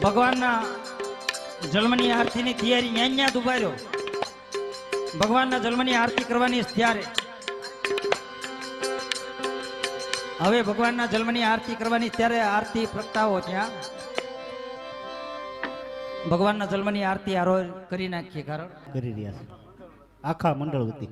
ભગવાનના જન્મની આરતીની તૈયારી ન્યા ન્યા ઊભા ભગવાનના જન્મની આરતી કરવાની ત્યારે. હવે ભગવાનના જન્મની આરતી કરવાની ત્યારે આરતી પ્રગટાવો ત્યાં. ભગવાનના જન્મની આરતી આરો કરી નાખીએ કારણ કરી રહ્યા છે. આખા મંડળ વતી.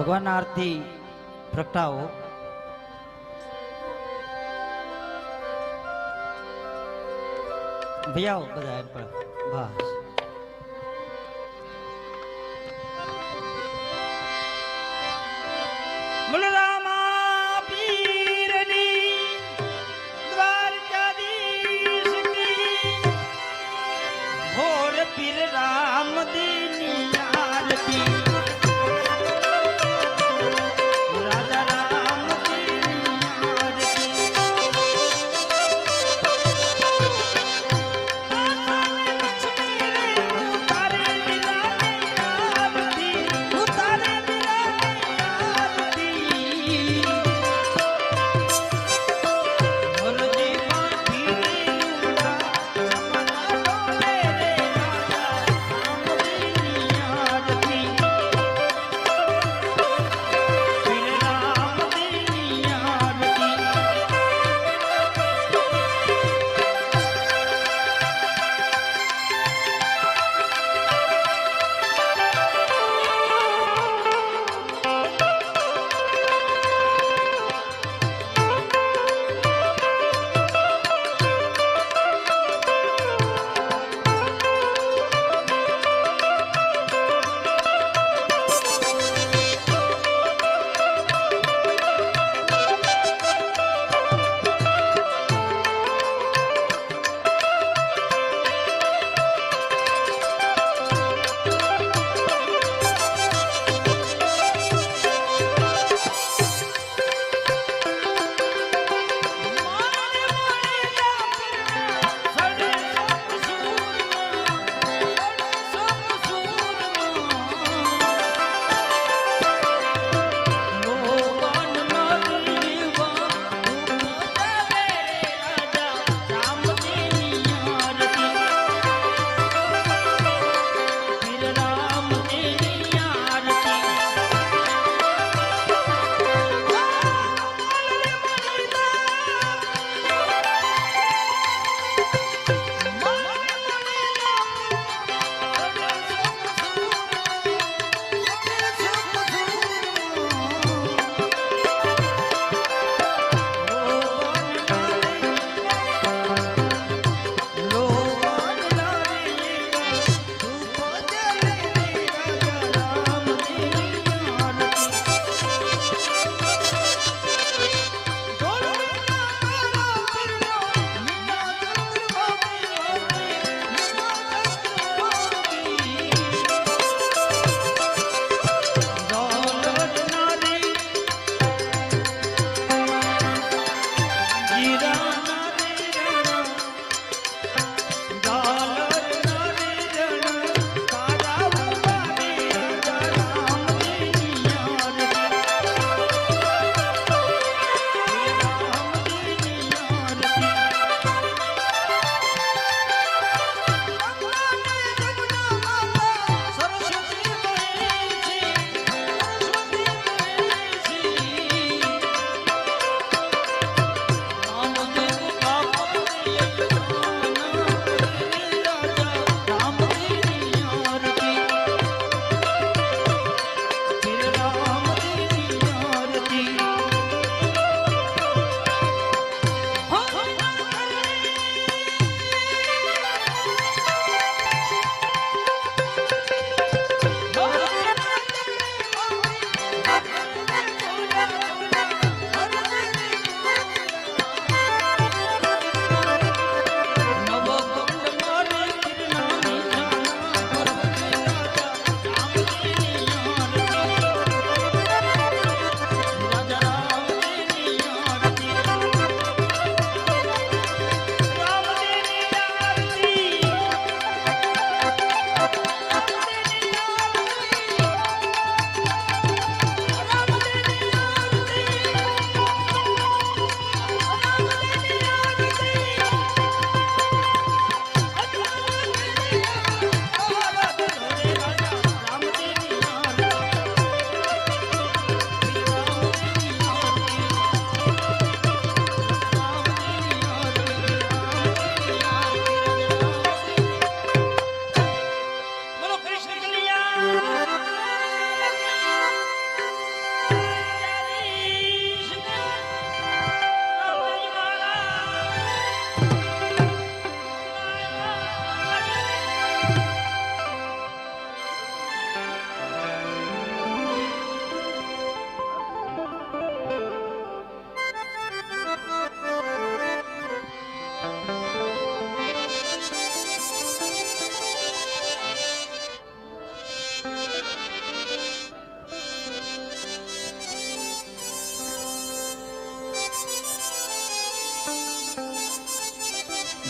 ભગવાનના આરતી પ્રગટાવો. ભૈયાઓ બધા એમ પણ. બસ.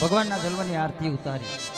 ભગવાનના જન્મની આરતી ઉતારી.